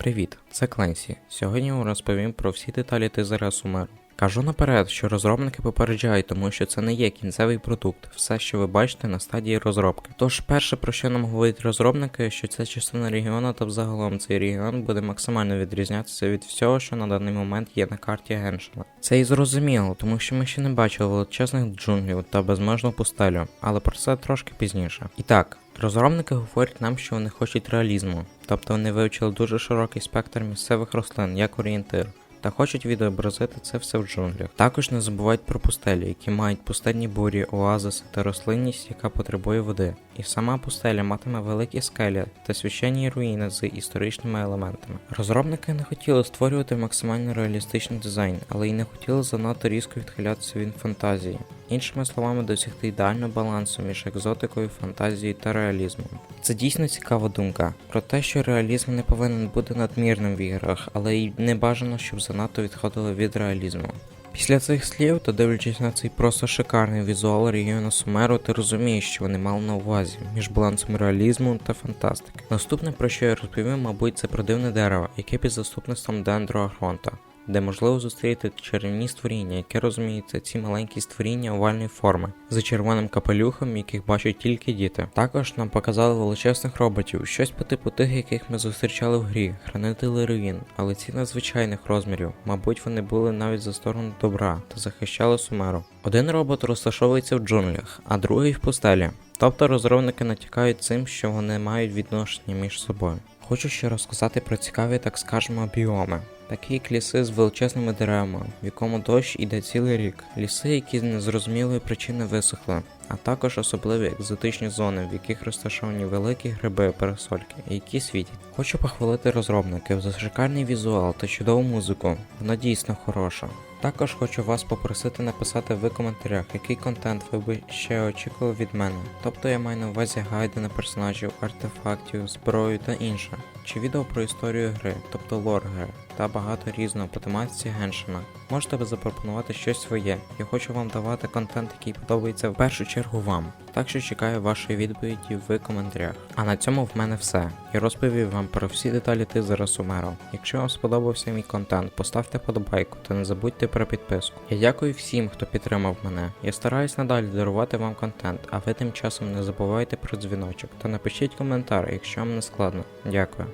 Привіт, це Кленсі. Сьогодні я розповім про всі деталі тизера Сумеру. Кажу наперед, що розробники попереджають, тому що це не є кінцевий продукт, все, що ви бачите на стадії розробки. Тож, перше, про що нам говорять розробники, що це частина регіону, та взагалом цей регіон буде максимально відрізнятися від всього, що на даний момент є на карті Геншина. Це і зрозуміло, тому що ми ще не бачили величезних джунглів та безмежну пустелю, але про це трошки пізніше. І так. Розробники говорять нам, що вони хочуть реалізму, тобто вони вивчили дуже широкий спектр місцевих рослин як орієнтир, та хочуть відобразити це все в джунглях. Також не забувають про пустелі, які мають пустельні бурі, оазиси та рослинність, яка потребує води. І сама пустеля матиме великі скелі та священні руїни з історичними елементами. Розробники не хотіли створювати максимально реалістичний дизайн, але й не хотіли занадто різко відхилятися від фантазії. Іншими словами, досягти ідеального балансу між екзотикою, фантазією та реалізмом. Це дійсно цікава думка про те, що реалізм не повинен бути надмірним в іграх, але й не бажано, щоб занадто відходили від реалізму. Після цих слів, та дивлячись на цей просто шикарний візуал регіону Сумеру, ти розумієш, що вони мали на увазі між балансом реалізму та фантастики. Наступне, про що я розповім, мабуть, це про дивне дерево, яке під заступництвом Дендро Агронта де можливо зустріти чарівні створіння, яке розуміється ці маленькі створіння овальної форми з червоним капелюхом, яких бачать тільки діти. Також нам показали величезних роботів, щось по типу тих, яких ми зустрічали в грі, хранителі руїн, але ці надзвичайних розмірів. Мабуть, вони були навіть за сторону добра та захищали сумеру. Один робот розташовується в джунглях, а другий в пустелі. Тобто розробники натякають цим, що вони мають відношення між собою. Хочу ще розказати про цікаві, так скажемо, біоми. Такі ліси з величезними деревами, в якому дощ іде цілий рік, ліси, які з незрозумілої причини висохли, а також особливі екзотичні зони, в яких розташовані великі гриби пересольки, які світять. Хочу похвалити розробників за шикарний візуал та чудову музику. Вона дійсно хороша. Також хочу вас попросити написати в коментарях, який контент ви би ще очікували від мене. Тобто я маю на увазі гайди на персонажів, артефактів, зброю та інше. Чи відео про історію гри, тобто лор гри, та багато різного по тематиці Геншина. Можете ви запропонувати щось своє. Я хочу вам давати контент, який подобається в першу чергу вам. Так що чекаю вашої відповіді в коментарях. А на цьому в мене все. Я розповів вам про всі деталі тизера Сумеру. Якщо вам сподобався мій контент, поставте подобайку та не забудьте про підписку. Я дякую всім, хто підтримав мене. Я стараюсь надалі дарувати вам контент, а ви тим часом не забувайте про дзвіночок та напишіть коментар, якщо вам не складно. Дякую.